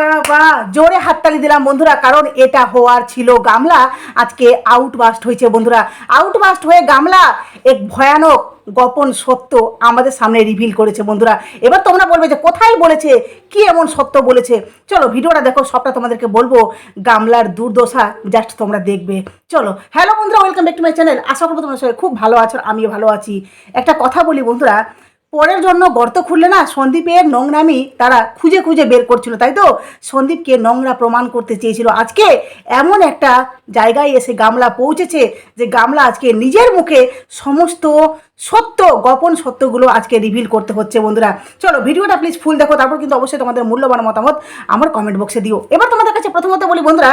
বাবা জোরে হাততালি দিলাম বন্ধুরা, কারণ এটা হওয়ার ছিল গামলা। আজকে আউটবাস্ট হয়েছে বন্ধুরা। আউটবাস্ট হয়ে গামলা এক ভয়ানক গোপন সত্য আমাদের সামনে রিভিল করেছে বন্ধুরা। এবার তোমরা বলবে যে কোথায় বলেছে? কি এমন সত্য বলেছে? চলো, ভিডিওটা দেখো, সবটা তোমাদেরকে বলব। গামলার দুর্দশা জাস্ট তোমরা দেখবে। চলো হ্যালো বন্ধুরা welcome back to my channel আশা করব তোমার সবাই খুব ভালো আছো, আমিও ভালো আছি। একটা কথা বলি বন্ধুরা পরের জন্য গর্ত খুললে না সন্দীপের নোংরামি তারা খুঁজে খুঁজে বের করছিল, তাই তো? সন্দীপকে নোংরা প্রমাণ করতে চেয়েছিল। আজকে এমন একটা জায়গায় এসে গামলা পৌঁছেছে যে গামলা আজকে নিজের মুখে সমস্ত সত্য, গোপন সত্যগুলো আজকে রিভিল করতে হচ্ছে বন্ধুরা। চলো ভিডিওটা প্লিজ ফুল দেখো, তারপর কিন্তু অবশ্যই তোমাদের মূল্যবান মতামত আমার কমেন্ট বক্সে দিও। এবার তোমাদের কাছে প্রথমত বলি বন্ধুরা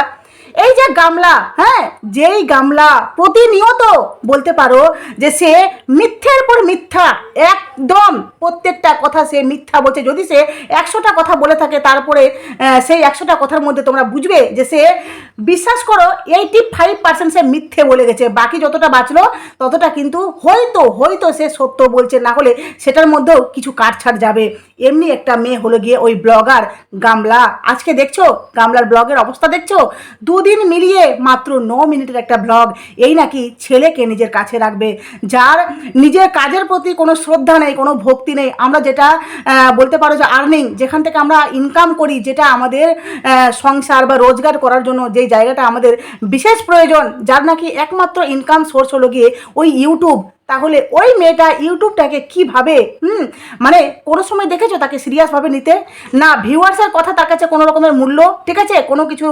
এই যে গামলা হ্যাঁ যেই গামলা প্রতিনিয়ত বলতে পারো যে সে মিথ্যের পর মিথ্যা, একদম প্রত্যেকটা কথা সে মিথ্যা বলছে। যদি সে একশোটা কথা বলে থাকে, তারপরে সেই একশোটা কথার মধ্যে তোমরা বুঝবে যে সে, বিশ্বাস করো এইটি ফাইভ পার্সেন্ট সে মিথ্যে বলে গেছে। বাকি যতটা বাঁচলো, ততটা কিন্তু হয়তো হয়তো সে সত্য বলছে। না হলে সেটার মধ্যেও কিছু কাটছাট যাবে। এমনি একটা মেয়ে হলো গিয়ে ওই ব্লগার গামলা। আজকে দেখছ? গামলার ব্লগের অবস্থা দেখছ? দুদিন মিলিয়ে মাত্র ন মিনিটের একটা ব্লগ। এই নাকি ছেলেকে নিজের কাছে রাখবে, যার নিজের কাজের প্রতি কোনো শ্রদ্ধা নেই, কোনো ভক্তি নেই। আমরা যেটা বলতে পারো যে আর্নিং যেখান থেকে আমরা ইনকাম করি, যেটা আমাদের সংসার বা রোজগার করার জন্য যে জায়গাটা আমাদের বিশেষ প্রয়োজন, যার নাকি একমাত্র ইনকাম সোর্স হলো গিয়ে ওই ইউটিউব তাহলে ওই মেয়েটা ইউটিউবটাকে কীভাবে, হুম মানে কোনো সময় দেখেছ তাকে সিরিয়াসভাবে নিতে? না, ভিউয়ার্সের কথা তার কাছে কোনো রকমের মূল্য, ঠিক আছে? কোনো কিছু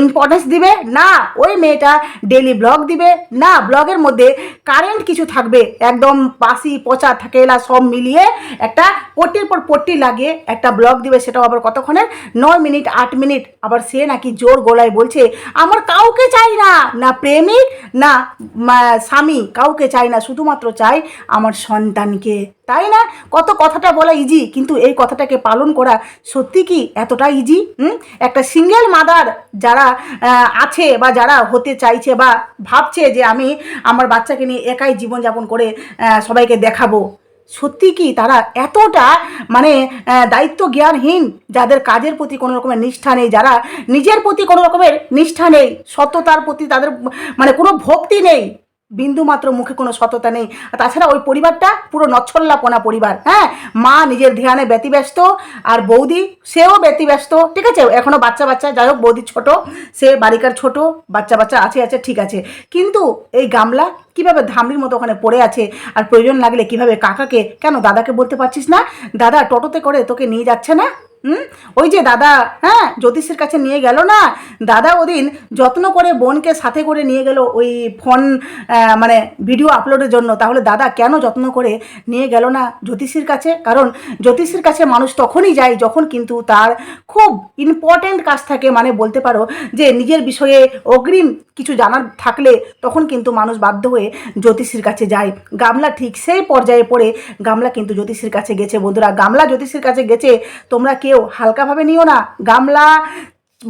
ইম্পর্টেন্স দিবে? না, ওই মেয়েটা ডেলি ব্লগ দিবে। না ব্লগের মধ্যে কারেন্ট কিছু থাকবে, একদম বাসি পচা থাকেলা সব মিলিয়ে একটা পট্টির পর পট্টি লাগিয়ে একটা ব্লগ দিবে সেটাও আবার কতক্ষণের? নয় মিনিট, আট মিনিট। আবার সে নাকি জোর গলায় বলছে, আমার কাউকে চাই না। না প্রেমিক, না স্বামী, কাউকে চাই না। শুধুমাত্র চাই আমার সন্তানকে। তাই না? কত কথাটা বলা ইজি কিন্তু এই কথাটাকে পালন করা সত্যি কি এতটা ইজি হুম? একটা সিঙ্গেল মাদার যারা আছে বা যারা হতে চাইছে বা ভাবছে যে আমি আমার বাচ্চাকে নিয়ে একাই জীবনযাপন করে সবাইকে দেখাবো, সত্যি কি তারা এতটা মানে দায়িত্ব জ্ঞানহীন যাদের কাজের প্রতি কোনো রকমের নিষ্ঠা নেই, যারা নিজের প্রতি কোনো রকমের নিষ্ঠা নেই, সততার প্রতি তাদের মানে কোনো ভক্তি নেই বিন্দু মাত্র মুখে কোনো সততা নেই। তাছাড়া ওই পরিবারটা পুরো নচ্ছল্লাপনা পরিবার হ্যাঁ? মা নিজের ধ্যানে ব্যতিব্যস্ত আর বৌদি সেও ব্যতিব্যস্ত, ঠিক আছে? এখনও বাচ্চা বাচ্চা, যাই হোক, বৌদি ছোট, সে বালিকার ছোট, বাচ্চা বাচ্চা আছে আছে, ঠিক আছে। কিন্তু এই গামলা কীভাবে ধামড়ির মতো ওখানে পড়ে আছে আর প্রয়োজন লাগলে কীভাবে কাকাকে, কেন দাদাকে বলতে পারছিস না? দাদা টোটোতে করে তোকে নিয়ে যাচ্ছে না? হুম? ওই যে দাদা হ্যাঁ জ্যোতিষের কাছে নিয়ে গেল না? দাদা ওদিন যত্ন করে বোনকে সাথে করে নিয়ে গেল ওই ফোন মানে ভিডিও আপলোডের জন্য। তাহলে দাদা কেন যত্ন করে নিয়ে গেল না জ্যোতিষীর কাছে? কারণ জ্যোতিষীর কাছে মানুষ তখনই যায় যখন কিন্তু তার খুব ইম্পর্ট্যান্ট কাজ থাকে। মানে বলতে পারো যে নিজের বিষয়ে অগ্রিম কিছু জানার থাকলে তখন কিন্তু মানুষ বাধ্য হয়ে জ্যোতিষীর কাছে যায়। গামলা ঠিক সেই পর্যায়ে পড়ে, গামলা কিন্তু জ্যোতিষীর কাছে গেছে। বন্ধুরা, গামলা জ্যোতিষীর কাছে গেছে, তোমরা কেউ হালকাভাবে নিও না। গামলা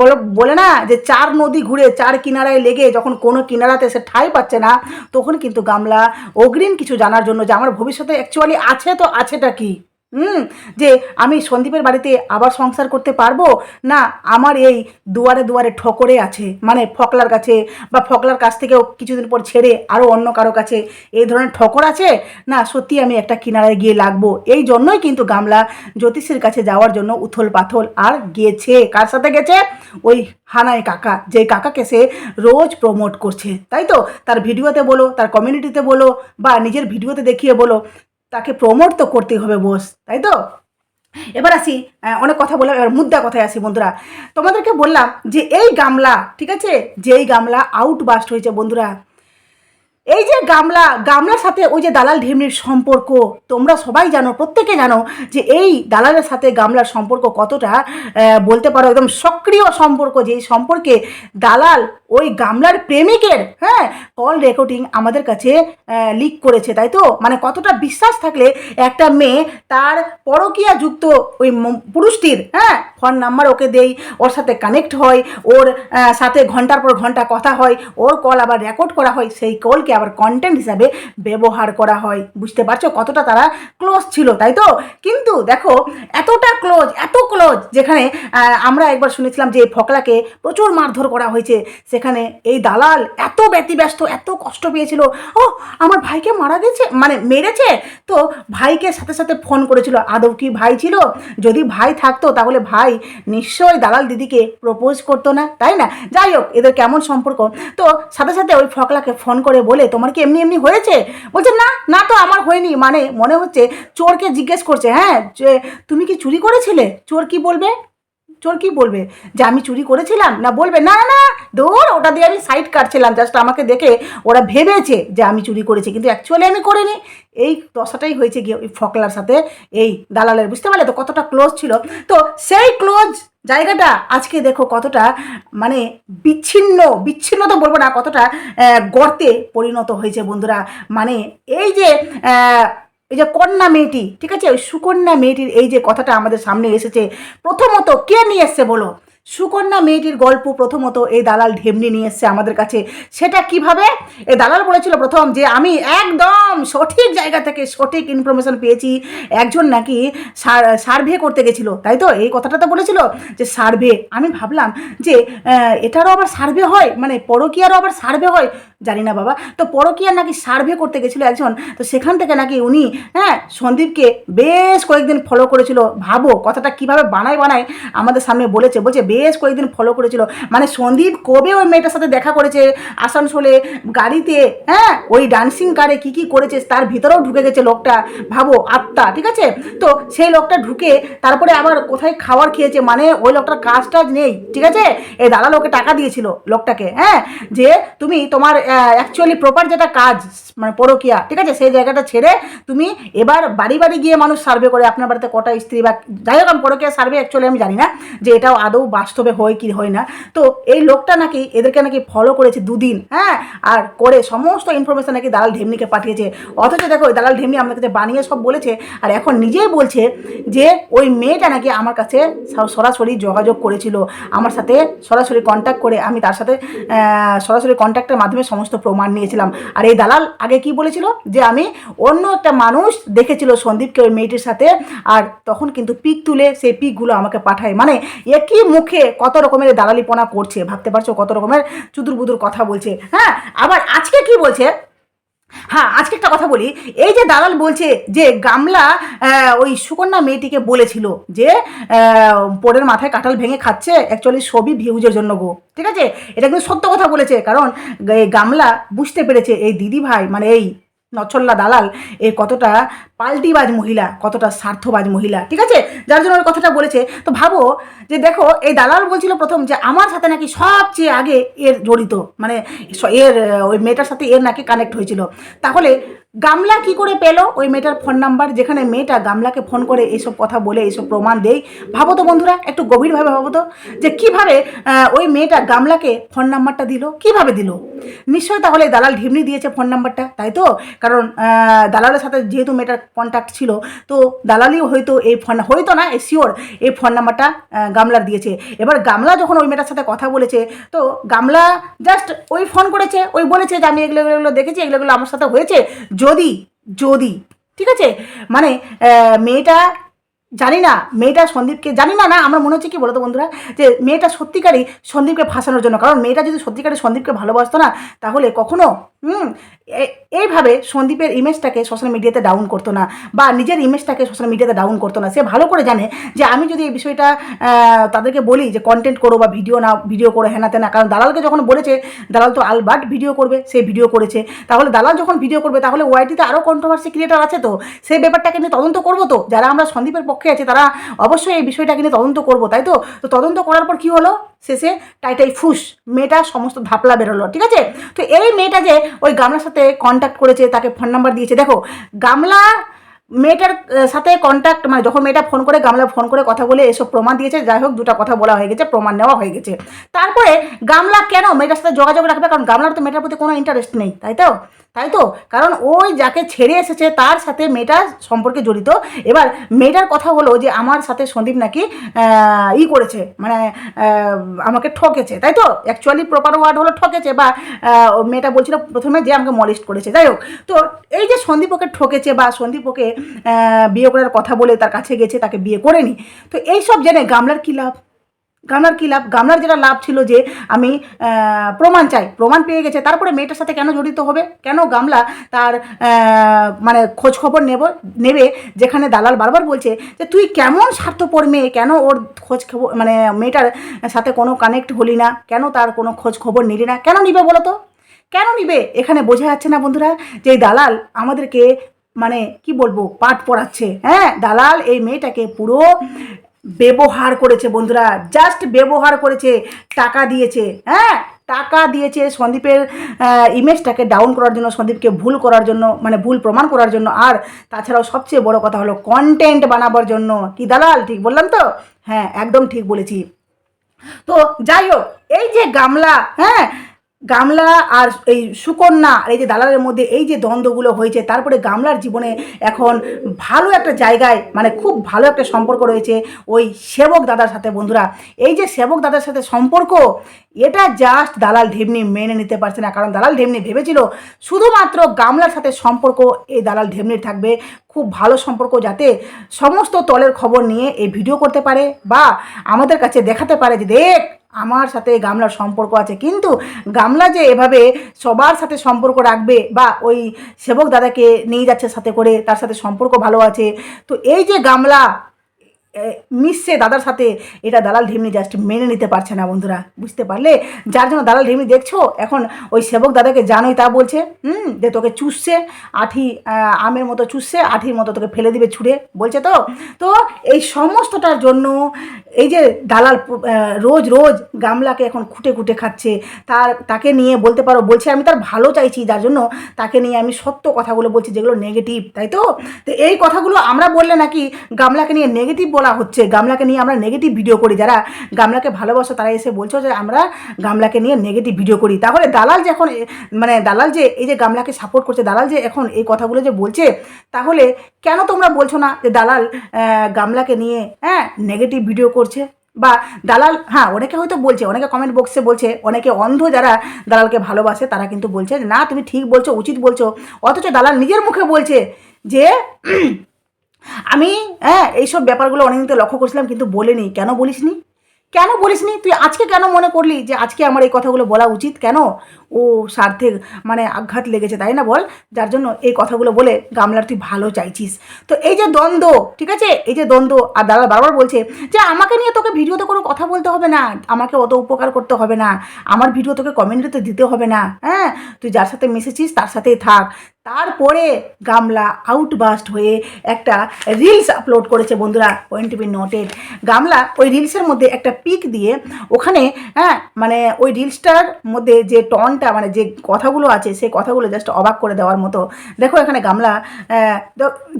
বলো, বলে না যে চার নদী ঘুরে চার কিনারায় লেগে যখন কোনো কিনারাতে সে ঠাই পাচ্ছে না, তখন কিন্তু গামলা অগ্রিম কিছু জানার জন্য যে আমার ভবিষ্যতে অ্যাকচুয়ালি আছে তো আছেটা কি? হুম, যে আমি সন্দীপের বাড়িতে আবার সংসার করতে পারব? না, আমার এই দুয়ারে দুয়ারে ঠকরে আছে মানে ফকলার কাছে, বা ফকলার কাছ থেকেও কিছুদিন পর ছেড়ে আরও অন্য কারও কাছে এই ধরনের ঠকর আছে? না, সত্যি আমি একটা কিনারায় গিয়ে লাগবো। এই জন্যই কিন্তু গামলা জ্যোতিষের কাছে যাওয়ার জন্য উথল পাথল আর গেছে। কার সাথে গেছে? ওই হানায় কাকা যে কাকাকে সে রোজ প্রমোট করছে। তাই তো? তার ভিডিওতে বলো, তার কমিউনিটিতে বলো, বা নিজের ভিডিওতে দেখিয়ে বলো। তাকে প্রমোট তো করতেই হবে বোস তাই তো? এবার আসি অনেক কথা বললাম, এবার মুদ্রা কথায় আসি বন্ধুরা। তোমাদেরকে বললাম যে এই গামলা, ঠিক আছে? যে এই গামলা আউটবাস্ট হয়েছে বন্ধুরা এই যে গামলা, গামলার সাথে ওই যে দালাল ঢেমনির সম্পর্ক, তোমরা সবাই জানো, প্রত্যেকে জানো যে এই দালালের সাথে গামলার সম্পর্ক কতটা বলতে পারো একদম সক্রিয় সম্পর্ক, যে এই সম্পর্কে দালাল ওই গামলার প্রেমিকের হ্যাঁ কল রেকর্ডিং আমাদের কাছে লিক করেছে, তাই তো? মানে কতটা বিশ্বাস থাকলে একটা মেয়ে তার পরকিয়া যুক্ত ওই পুরুষটির হ্যাঁ ফোন নাম্বার ওকে দেই, ওর সাথে কানেক্ট হয়, ওর সাথে ঘণ্টার পর ঘণ্টা কথা হয়, ওর কল আবার রেকর্ড করা হয়, সেই কলকে আবার কন্টেন্ট হিসাবে ব্যবহার করা হয়। বুঝতে পারছ? কতটা তারা ক্লোজ ছিল, তাই তো? কিন্তু দেখো, এতটা ক্লোজ এত ক্লোজ যেখানে আমরা একবার শুনেছিলাম যে ফকলাকে প্রচুর মারধর করা হয়েছে। সেখানে এই দালাল এত ব্যতিব্যস্ত, এত কষ্ট পেয়েছিল। ও, আমার ভাইকে মারা গেছে মানে মেরেছে? তো ভাইকে সাথে সাথে ফোন করেছিল, আদৌ কি ভাই ছিল? যদি ভাই থাকতো, তাহলে ভাই নিশ্চয়ই দালাল দিদিকে প্রপোজ করতো না, তাই না? যাই হোক, এদের কেমন সম্পর্ক? তো সাথে সাথে ওই ফকলাকে ফোন করে বলে তোমার কি এমনি এমনি হয়েছে? বলছে, না না তো আমার হয়নি। মানে মনে হচ্ছে চোরকে জিজ্ঞেস করছে হ্যাঁ যে তুমি কি চুরি করেছিলে? চোর কি বলবে? চোর কি বলবে? যে আমি চুরি করেছিলাম? না বলবে? না না দূর ওটা দিয়ে আমি সাইড কাটছিলাম। জাস্ট আমাকে দেখে ওরা ভেবেছে যে আমি চুরি করেছি, কিন্তু অ্যাকচুয়ালি আমি করিনি। এই দশাটাই হয়েছে গিয়ে ওই ফকলার সাথে, এই দালালের, বুঝতে পারলে তো কতটা ক্লোজ ছিল। তো সেই ক্লোজ জায়গাটা আজকে দেখো কতটা মানে বিচ্ছিন্ন বিচ্ছিন্ন তো বলব না, কতটা গর্তে পরিণত হয়েছে বন্ধুরা। মানে এই যে এই যে কন্যা মেয়েটি, ঠিক আছে? ওই সুকন্যা মেয়েটির এই যে কথাটা আমাদের সামনে এসেছে, প্রথমত কে নিয়ে এসছে বলো? সুকন্যা মেয়েটির গল্প প্রথমত এই দালাল ঢেমনি নিয়ে এসছে আমাদের কাছে। সেটা কীভাবে? এই দালাল বলেছিল প্রথম যে, আমি একদম সঠিক জায়গা থেকে সঠিক ইনফরমেশন পেয়েছি। একজন নাকি সার্ভে করতে গেছিল, তাই তো? এই কথাটা তো বলেছিল যে সার্ভে আমি ভাবলাম যে এটারও আবার সার্ভে হয়? মানে পরকীয়ারও আবার সার্ভে হয়? জানি না বাবা। তো পরকীয়ার নাকি সার্ভে করতে গেছিল একজন, তো সেখান থেকে নাকি উনি হ্যাঁ সন্দীপকে বেশ কয়েকদিন ফলো করেছিল। ভাবো, কথাটা কীভাবে বানায় বানায় আমাদের সামনে বলেছে, বলছে বেশ কয়েকদিন ফলো করেছিল। মানে সন্দীপ কবে ওই মেয়েটার সাথে দেখা করেছে? আসানসোলে, গাড়িতে হ্যাঁ ওই ডান্সিং কারে কি কি করেছে? তার ভিতরেও ঢুকে গেছে লোকটা। ভাবো, আত্মা, ঠিক আছে? তো সেই লোকটা ঢুকে তারপরে আবার কোথায় খাবার খেয়েছে? মানে ওই লোকটার কাজ টাজ নেই, ঠিক আছে? এই দাদা ওকে টাকা দিয়েছিল লোকটাকে হ্যাঁ? যে তুমি তোমার অ্যাকচুয়ালি প্রপার যেটা কাজ মানে পরকিয়া, ঠিক আছে? সেই জায়গাটা ছেড়ে তুমি এবার বাড়ি বাড়ি গিয়ে মানুষ সার্ভে করে, আপনার বাড়িতে কটা স্ত্রী বা যাই হোক, আমি পরকিয়া সার্ভে অ্যাকচুয়ালি আমি জানি না যে এটাও আদৌ বাস্তবে হয় কি হয় না। তো এই লোকটা নাকি এদেরকে নাকি ফলো করেছে দুদিন হ্যাঁ? আর করে সমস্ত ইনফরমেশন নাকি দালাল ঢেমনিকে পাঠিয়েছে। অথচ দেখো, ওই দালাল ঢেমনি আমাদের কাছে বানিয়ে সব বলেছে, আর এখন নিজেই বলছে যে ওই মেয়েটা নাকি আমার কাছে সরাসরি যোগাযোগ করেছিল। আমার সাথে সরাসরি কন্ট্যাক্ট করে, আমি তার সাথে সরাসরি কন্ট্যাক্টের মাধ্যমে সমস্ত প্রমাণ নিয়েছিলাম। আর এই দালাল আগে কি বলেছিল? যে আমি অন্য একটা মানুষ দেখেছিল সন্দীপকে ওই মেয়েটির সাথে, আর তখন কিন্তু পিক তুলে সেই পিকগুলো আমাকে পাঠায়। মানে একই মুখে কত রকমের দালালিপনা করছে, ভাবতে পারছ? কত রকমের চুদুর বুদুর কথা বলছে। হ্যাঁ আবার আজকে কি বলছে? হ্যাঁ আজকে একটা কথা বলি। এই যে দালাল বলছে যে গামলা ওই সুকন্যা মেয়েটিকে বলেছিল যে পোড়ের মাথায় কাঁঠাল ভেঙে খাচ্ছে অ্যাকচুয়ালি সবই ভিউজের জন্য গো। ঠিক আছে? এটা কিন্তু সত্য কথা বলেছে, কারণ গামলা বুঝতে পেরেছে, এই দিদি ভাই মানে এই নছল্লা দালাল, এ কতটা পাল্টিবাজ মহিলা, কতটা স্বার্থবাজ মহিলা, ঠিক আছে? যার জন্য ওই কথাটা বলেছে। তো ভাবো যে দেখো, এই দালাল বলছিল প্রথম যে আমার সাথে নাকি সবচেয়ে আগে এর জড়িত মানে এর, ওই মেয়েটার সাথে এর নাকি কানেক্ট হয়েছিল। তাহলে গামলা কি করে পেল? ওই মেয়েটার ফোন নাম্বার যেখানে মেয়েটা গামলাকে ফোন করে এইসব কথা বলে, এইসব প্রমাণ দেয় ভাবো তো বন্ধুরা, একটু গভীরভাবে ভাবো তো, যে কীভাবে ওই মেয়েটা গামলাকে ফোন নাম্বারটা দিল? কীভাবে দিল? নিশ্চয়ই তাহলে দালাল ঢিমনি দিয়েছে ফোন নাম্বারটা তাই তো? কারণ দালালের সাথে যেহেতু মেয়েটার কন্ট্যাক্ট ছিল, তো দালালিও হয়তো এই ফোন হয়তো না শিওর এই ফোন নাম্বারটা গামলার দিয়েছে। এবার গামলা যখন ওই মেয়েটার সাথে কথা বলেছে, তো গামলা জাস্ট ওই ফোন করেছে, ওই বলেছে যে আমি এগুলো এগুলো দেখেছি, এগুলো এগুলো আমার সাথে হয়েছে। যদি যদি, ঠিক আছে? মানে মেয়েটা জানি না, মেয়েটা সন্দীপকে, জানি না না, আমার মনে হচ্ছে কি বলতো বন্ধুরা, যে মেয়েটা সত্যিকারই সন্দীপকে ফাঁসানোর জন্য, কারণ মেয়েটা যদি সত্যিকারে সন্দীপকে ভালোবাসতো না, তাহলে কখনো হুম এইভাবে সন্দীপের ইমেজটাকে সোশ্যাল মিডিয়াতে ডাউন করতো না বা নিজের ইমেজটাকে সোশ্যাল মিডিয়াতে ডাউন করতো না। সে ভালো করে জানে যে আমি যদি এই বিষয়টা তাদেরকে বলি যে কন্টেন্ট করো বা ভিডিও না ভিডিও করো হেনাতে না। কারণ দালালকে যখন বলেছে, দালাল তো আলবার্ট ভিডিও করবে, সে ভিডিও করেছে। তাহলে দালাল যখন ভিডিও করবে, তাহলে ওয়াইটিতে আরও কন্ট্রোভার্সি ক্রিয়েটার আছে তো। সেই ব্যাপারটাকে নিয়ে তদন্ত করব তো? যারা আমরা সন্দীপের পক্ষে আছি, তারা অবশ্যই এই বিষয়টাকে নিয়ে তদন্ত করব, তাই তো? তো তদন্ত করার পর কি হলো? শেষে টাইটাই ফুস, মেয়েটা সমস্ত ধাপলা বেরোলো, ঠিক আছে? তো এই মেয়েটা যে ওই গামলার সাথে কন্ট্যাক্ট করেছে, তাকে ফোন নাম্বার দিয়েছে, দেখো, গামলা মেয়েটার সাথে কন্ট্যাক্ট মানে যখন মেয়েটা ফোন করে, গামলা ফোন করে কথা বলে এসব প্রমাণ দিয়েছে, যাই হোক, দুটো কথা বলা হয়ে গেছে, প্রমাণ নেওয়া হয়ে গেছে। তারপরে গামলা কেন মেয়েটার সাথে যোগাযোগ রাখবে? কারণ গামলার তো মেয়েটার প্রতি কোনো ইন্টারেস্ট নেই, তাই তো? তাই তো? কারণ ওই যাকে ছেড়ে এসেছে তার সাথে মেয়েটা সম্পর্কে জড়িত। এবার মেয়েটার কথা হলো যে, আমার সাথে সন্দীপ নাকি ই করেছে মানে আমাকে ঠকেছে। তাই তো? অ্যাকচুয়ালি প্রপার ওয়ার্ড হলো ঠকেছে বা মেয়েটা বলছিল প্রথমে যে, আমাকে মলিস্ট করেছে। যাই হোক, তো এই যে সন্দীপ ওকে ঠকেছে বা সন্দীপ ওকে বিয়ে করার কথা বলে তার কাছে গেছে, তাকে বিয়ে করেনি, তো এই সব জেনে গামলার কী লাভ? গামলার কী লাভ? গামলার যেটা লাভ ছিল যে আমি প্রমাণ চাই। প্রমাণ পেয়ে গেছে। তারপরে মেয়েটার সাথে কেন জড়িত হবে? কেন গামলা তার মানে খোঁজ খবর নেব, নেবে? যেখানে দালাল বারবার বলছে যে, তুই কেমন স্বার্থপর মেয়ে? কেন ওর খোঁজ খবর মানে মেয়েটার সাথে কোনো কানেক্ট হলি না? কেন তার কোনো খোঁজ খবর নিলি না? কেন নিবে বলো তো? কেন নিবে? এখানে বোঝা যাচ্ছে না বন্ধুরা যে দালাল আমাদেরকে মানে কি বলব, পাঠ পড়াচ্ছে। হ্যাঁ দালাল এই মেয়েটাকে পুরো ব্যবহার করেছে বন্ধুরা জাস্ট ব্যবহার করেছে, টাকা দিয়েছে হ্যাঁ? টাকা দিয়েছে সন্দীপের ইমেজটাকে ডাউন করার জন্য, সন্দীপকে ভুল করার জন্য মানে ভুল প্রমাণ করার জন্য, আর তাছাড়াও সবচেয়ে বড় কথা হলো কন্টেন্ট বানাবার জন্য। কি দালাল, ঠিক বললাম তো? হ্যাঁ একদম ঠিক বলেছি। তো যাই হোক, এই যে গামলা হ্যাঁ? গামলা আর এই সুকন্যা আর এই যে দালালের মধ্যে এই যে দ্বন্দ্বগুলো হয়েছে, তারপরে গামলার জীবনে এখন ভালো একটা জায়গায় মানে খুব ভালো একটা সম্পর্ক রয়েছে ওই সেবক দাদার সাথে বন্ধুরা। এই যে সেবক দাদার সাথে সম্পর্ক, এটা জাস্ট দালাল ঢেমনি মেনে নিতে পারছে না, কারণ দালাল ঢেমনি ভেবেছিল শুধুমাত্র গামলার সাথে সম্পর্ক, এই দালাল ঢেমনির থাকবে। খুব ভালো সম্পর্ক যাতে সমস্ত তলের খবর নিয়ে এই ভিডিও করতে পারে বা আমাদের কাছে দেখাতে পারে যে দেখ আমার সাথে গামলার সম্পর্ক আছে। কিন্তু গামলা যে এভাবে সবার সাথে সম্পর্ক রাখবে বা ওই সেবক দাদাকে নিয়ে যাচ্ছে সাথে করে তার সাথে সম্পর্ক ভালো আছে। তো এই যে গামলা মিশছে দাদার সাথে। এটা দালাল ঢিমনি জাস্ট মেনে নিতে পারছে না বন্ধুরা, বুঝতে পারলে? যার জন্য দালাল ঢিমনি দেখছ, এখন ওই সেবক দাদাকে জানোই তা বলছে, হুম, যে তোকে চুষছে, আঠি আমের মতো চুষছে, আঠির মতো তোকে ফেলে দিবে ছুঁড়ে, বলছে তো? তো এই সমস্তটার জন্য এই যে দালাল রোজ রোজ গামলাকে এখন খুঁটে খুঁটে খাচ্ছে, তার, তাকে নিয়ে বলতে পারো, বলছে আমি তার ভালো চাইছি, যার জন্য তাকে নিয়ে আমি সত্য কথাগুলো বলছি, যেগুলো নেগেটিভ তাই তো? তো এই কথাগুলো আমরা বললে নাকি গামলাকে নিয়ে নেগেটিভ বলা হচ্ছে। গামলাকে নিয়ে আমরা নেগেটিভ ভিডিও করি। যারা গামলাকে ভালোবাসো, তারা এসে বলছো যে, আমরা গামলাকে নিয়ে নেগেটিভ ভিডিও করি। তাহলে দালাল যে এখন মানে দালাল যে, এই যে গামলাকে সাপোর্ট করছে, দালাল যে এখন এই কথাগুলো যে বলছে, তাহলে কেন তোমরা বলছো না যে দালাল গামলাকে নিয়ে হ্যাঁ নেগেটিভ ভিডিও করছে? বা দালাল হ্যাঁ অনেকে হয়তো বলছে, অনেকে কমেন্ট বক্সে বলছে, অনেকে অন্ধ যারা দালালকে ভালোবাসে, তারা কিন্তু বলছে না, তুমি ঠিক বলছো, উচিত বলছো। অথচ দালাল নিজের মুখে বলছে যে আমি হ্যাঁ এইসব ব্যাপারগুলো অনেকদিন তো লক্ষ্য করছিলাম, কিন্তু বলিনি। কেন বলিসনি? কেন বলিসনি? তুই আজকে কেন মনে করলি যে আজকে আমার এই কথাগুলো বলা উচিত? কেন? ও স্বার্থে মানে আঘাত লেগেছে, তাই না বল? যার জন্য এই কথাগুলো বলে গামলার তুই ভালো চাইছিস। তো এই যে দ্বন্দ্ব, ঠিক আছে? এই যে দ্বন্দ্ব, আর দাদা বারবার বলছে যে আমাকে নিয়ে তোকে ভিডিওতে কোনো কথা বলতে হবে না, আমাকে অত উপকার করতে হবে না, আমার ভিডিও তোকে কমেন্টে দিতে হবে না হ্যাঁ? তুই যার সাথে মিশেছিস তার সাথেই থাক। তারপরে গামলা আউটবাস্ট হয়ে একটা রিলস আপলোড করেছে বন্ধুরা পয়েন্ট বি নোটেড গামলা ওই রিলসের মধ্যে একটা পিক দিয়ে ওখানে হ্যাঁ? মানে ওই রিলসটার মধ্যে যে টনটা মানে যে কথাগুলো আছে সেই কথাগুলো জাস্ট অবাক করে দেওয়ার মতো। দেখো এখানে গামলা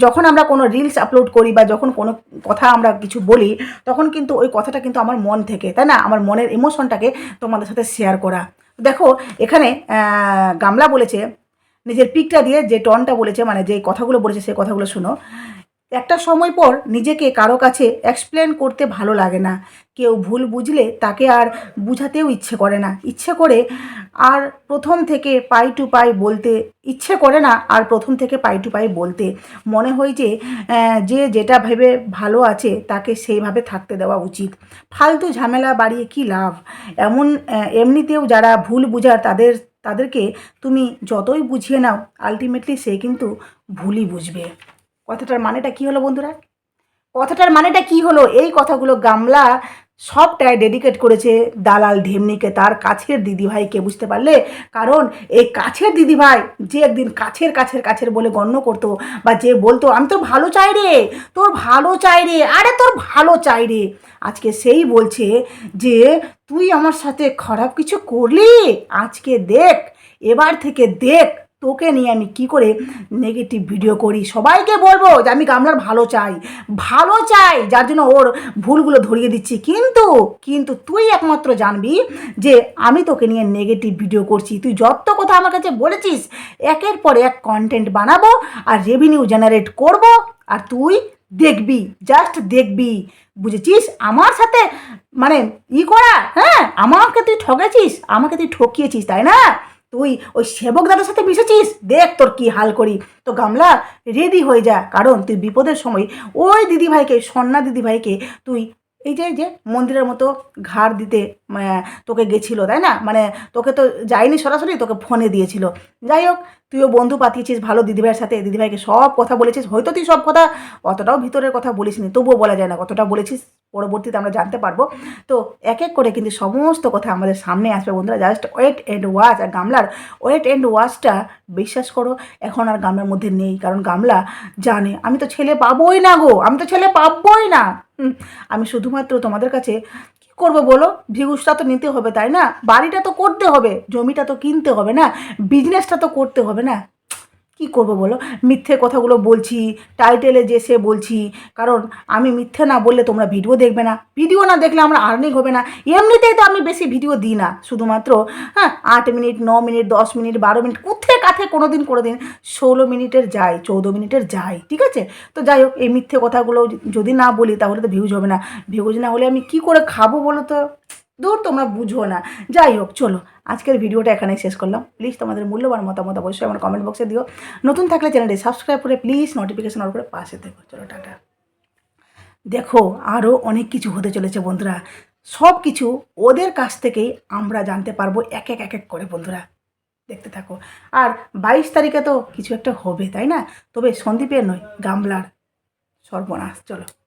যখন আমরা কোনো রিলস আপলোড করি বা যখন কোনো কথা আমরা কিছু বলি, তখন কিন্তু ওই কথাটা কিন্তু আমার মন থেকে, তাই না? আমার মনের ইমোশনটাকে তোমাদের সাথে শেয়ার করা। দেখো, এখানে গামলা বলেছে, নিজের পিকটা দিয়ে যে টনটা বলেছে মানে যে কথাগুলো বলেছে, সেই কথাগুলো শোনো। একটা সময় পর নিজেকে কারও কাছে এক্সপ্লেন করতে ভালো লাগে না। কেউ ভুল বুঝলে তাকে আর বুঝাতেও ইচ্ছে করে না। ইচ্ছে করে আর প্রথম থেকে পাই টু পাই বলতে ইচ্ছে করে না আর প্রথম থেকে পাই টু পাই বলতে। মনে হয় যে যে যেটা ভেবে ভালো আছে তাকে সেইভাবে থাকতে দেওয়া উচিত। ফালতু ঝামেলা বাড়িয়ে কি লাভ? এমন এমনিতেও যারা ভুল বুঝার তাদের, তাদেরকে তুমি যতই বুঝিয়ে নাও আলটিমেটলি সে কিন্তু ভুলই বুঝবে। কথাটার মানেটা কি হলো বন্ধুরা? কথাটার মানেটা কি হলো? এই কথাগুলো গামলা সবটাই ডেডিকেট করেছে দালাল ঢেমনিকে, তার কাছের দিদিভাইকে, বুঝতে পারলে? কারণ এই কাছের দিদিভাই যে একদিন কাছের কাছের কাছের বলে গণ্য করতো বা যে বলতো, আমি তোর ভালো চাই রে, তোর ভালো চাই রে, আরে তোর ভালো চাই রে। আজকে সেই বলছে যে, তুই আমার সাথে খারাপ কিছু করলি? আজকে দেখ, এবার থেকে দেখ তোকে নিয়ে আমি কি করে নেগেটিভ ভিডিও করি? সবাইকে বলব যে আমি গামলার ভালো চাই ভালো চাই, যার জন্য ওর ভুলগুলো ধরিয়ে দিচ্ছি। কিন্তু কিন্তু তুই একমাত্র জানবি যে আমি তোকে নিয়ে নেগেটিভ ভিডিও করছি। তুই যত কথা আমার কাছে বলেছিস, একের পর এক কন্টেন্ট বানাবো আর রেভিনিউ জেনারেট করব আর তুই দেখবি জাস্ট দেখবি। বুঝেছিস? আমার সাথে মানে ই করা হ্যাঁ? আমাকে তুই ঠকেছিস? আমাকে তুই ঠকিয়েছিস, তাই না? তুই ওই সেবক দাদার সাথে মিশেছিস? দেখ তোর কি হাল করি। তো গামলা রেডি হয়ে যা। কারণ তুই বিপদের সময় ওই দিদিভাইকে, সন্না দিদিভাইকে তুই এই যে যে মন্দিরের মতো ঘাড় দিতে তোকে গেছিল, তাই না? মানে তোকে তো যায়নি সরাসরি, তোকে ফোনে দিয়েছিল। যাই হোক তুইও বন্ধু পাঠিয়েছিস, ভালো দিদিভাইয়ের সাথে, দিদিভাইকে সব কথা বলেছিস, হয়তো তুই সব কথা অতটাও ভিতরের কথা বলিসনি, তবুও বলা যায় না কতটা বলেছিস, পরবর্তীতে আমরা জানতে পারব। তো এক এক করে কিন্তু সমস্ত কথা আমাদের সামনে আসবে বন্ধুরা জাস্ট ওয়েট অ্যান্ড ওয়াচ আর গামলার ওয়েট অ্যান্ড ওয়াচটা বিশ্বাস করো, এখন আর গামলার মধ্যে নেই, কারণ গামলা জানে, আমি তো ছেলে পাবোই না গো, আমি তো ছেলে পাবোই না। আমি শুধুমাত্র তোমাদের কাছে করব বলো? ভিউজটা তো নিতে হবে, তাই না? বাড়িটা তো করতে হবে, জমিটা তো কিনতে হবে না বিজনেসটা তো করতে হবে না। কি করব বলো? মিথ্যে কথাগুলো বলছি টাইটেলে যে সে বলছি, কারণ আমি মিথ্যে না বললে তোমরা ভিডিও দেখবে না। ভিডিও না দেখলে আমরা আর্নিং হবে না। এমনিতেই তো আমি বেশি ভিডিও দিই না, শুধুমাত্র হ্যাঁ আট মিনিট, ন মিনিট, দশ মিনিট, বারো মিনিট কোথে কাথে কোনো দিন কোনো দিন ষোলো মিনিটের যাই, চৌদ্দ মিনিটের যাই, ঠিক আছে? তো যাই হোক, এই মিথ্যে কথাগুলো যদি না বলি তাহলে তো ভিউজ হবে না। ভিউজ না হলে আমি কি করে খাব বলো তো? দূর তোমরা বুঝো না। যাই হোক, চলো, আজকের ভিডিওটা এখানেই শেষ করলাম। প্লিজ তোমাদের মূল্যবান মতামত অবশ্যই আমার কমেন্ট বক্সে দিও। নতুন থাকলে চ্যানেলটি সাবস্ক্রাইব করে প্লিজ নোটিফিকেশন অন করে পাশে থেকো। চলো, টাটা। দেখো আরও অনেক কিছু হতে চলেছে বন্ধুরা। সব কিছু ওদের কাছ থেকেই আমরা জানতে পারব এক এক এক এক করে বন্ধুরা। দেখতে থাকো। আর বাইশ তারিখে তো কিছু একটা হবে, তাই না? তবে সন্দীপের নয়, গামলার সর্বনাশ। চলো।